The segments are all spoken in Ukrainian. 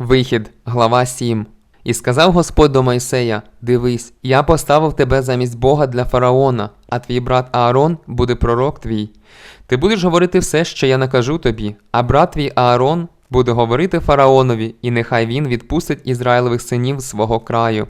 Вихід, глава 7. І сказав Господь до Мойсея: Дивись, я поставив тебе замість Бога для фараона, а твій брат Аарон буде пророк твій. Ти будеш говорити все, що я накажу тобі, а брат твій Аарон буде говорити фараонові, і нехай він відпустить Ізраїлевих синів свого краю.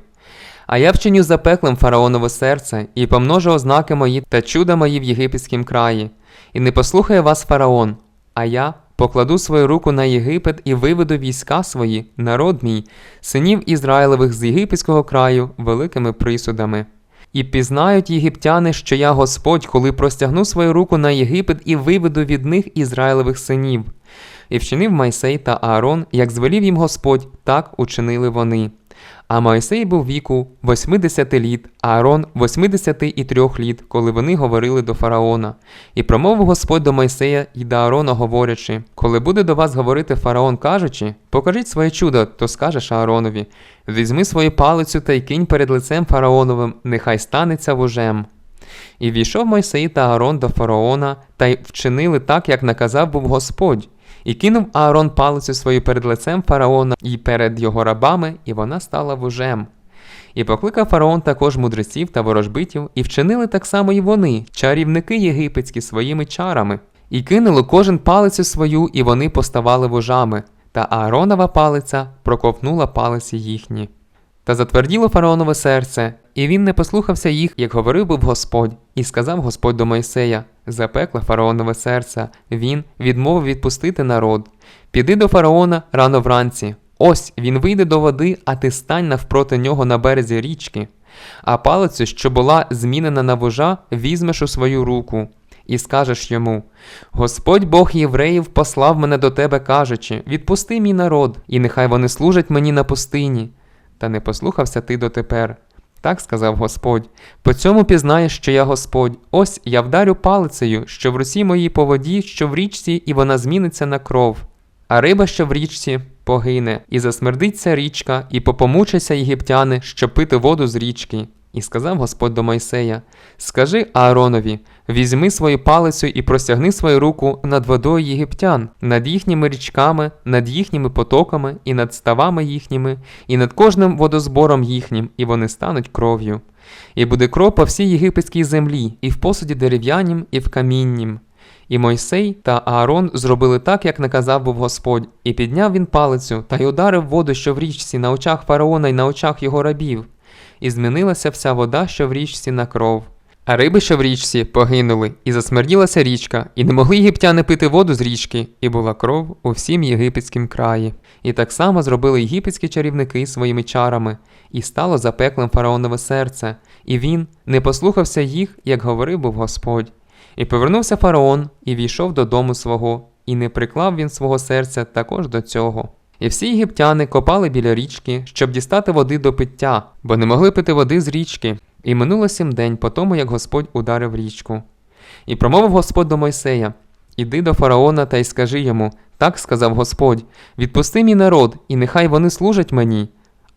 А я вчиню запеклим фараонове серце, і помножу ознаки мої та чуда мої в єгипетськім краї. І не послухає вас фараон, а я покладу свою руку на Єгипет і виведу війська свої, народ мій, синів Ізраїлевих з єгипетського краю великими присудами. І пізнають єгиптяни, що я Господь, коли простягну свою руку на Єгипет і виведу від них Ізраїлевих синів. І вчинив Майсей та Аарон, як звелів їм Господь, так учинили вони. А Мойсей був віку 80 літ, а Аарон 83 літ, коли вони говорили до фараона. І промовив Господь до Мойсея і до Аарона, говорячи: Коли буде до вас говорити фараон, кажучи, покажіть своє чудо, то скажеш Ааронові: візьми свою палицю та й кинь перед лицем фараоновим, нехай станеться вожем. І війшов Мойсей та Аарон до фараона, та й вчинили так, як наказав був Господь. І кинув Аарон палицю свою перед лицем фараона і перед його рабами, і вона стала вожем. І покликав фараон також мудреців та ворожбитів, і вчинили так само і вони, чарівники єгипетські своїми чарами, і кинули кожен палицю свою, і вони поставали вожами, та Ааронова палиця проковтнула палиці їхні. Та затверділо фараонове серце, і він не послухався їх, як говорив був Господь, і сказав Господь до Мойсея: Запекле фараонове серце, він відмовив відпустити народ. Піди до фараона рано вранці. Ось він вийде до води, а ти стань навпроти нього на березі річки. А палицю, що була змінена на вожа, візьмеш у свою руку. І скажеш йому: Господь Бог євреїв послав мене до тебе, кажучи: Відпусти мій народ, і нехай вони служать мені на пустині. Та не послухався ти дотепер. Так сказав Господь. По цьому пізнаєш, що я Господь. Ось я вдарю палицею, що в русі моїй по воді, що в річці, і вона зміниться на кров. А риба, що в річці, погине, і засмердиться річка, і попомучаться єгиптяни, що пити воду з річки. І сказав Господь до Мойсея: Скажи Ааронові, візьми свою палицю і простягни свою руку над водою єгиптян, над їхніми річками, над їхніми потоками, і над ставами їхніми, і над кожним водозбором їхнім, і вони стануть кров'ю. І буде кров по всій єгипетській землі, і в посуді дерев'янім, і в каміннім. І Мойсей та Аарон зробили так, як наказав був Господь, і підняв він палицю та й ударив воду, що в річці, на очах фараона й на очах його рабів і змінилася вся вода, що в річці на кров. А риби, що в річці, погинули, і засмерділася річка, і не могли єгиптяни пити воду з річки, і була кров у всім єгипетськім краї. І так само зробили єгипетські чарівники своїми чарами, і стало запеклим фараонове серце, і він не послухався їх, як говорив був Господь. І повернувся фараон, і війшов додому свого, і не приклав він свого серця також до цього. І всі єгиптяни копали біля річки, щоб дістати води до пиття, бо не могли пити води з річки. І минуло сім день по тому, як Господь ударив річку. І промовив Господь до Мойсея: Іди до фараона та й скажи йому: так сказав Господь: відпусти мій народ, і нехай вони служать мені.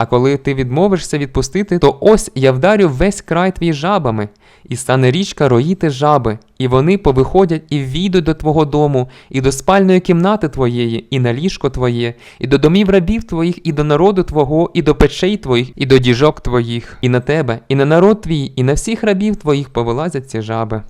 А коли ти відмовишся відпустити, то ось я вдарю весь край твій жабами, і стане річка роїти жаби, і вони повиходять і війдуть до твого дому, і до спальної кімнати твоєї, і на ліжко твоє, і до домів рабів твоїх, і до народу твого, і до печей твоїх, і до діжок твоїх, і на тебе, і на народ твій, і на всіх рабів твоїх повилазять ці жаби.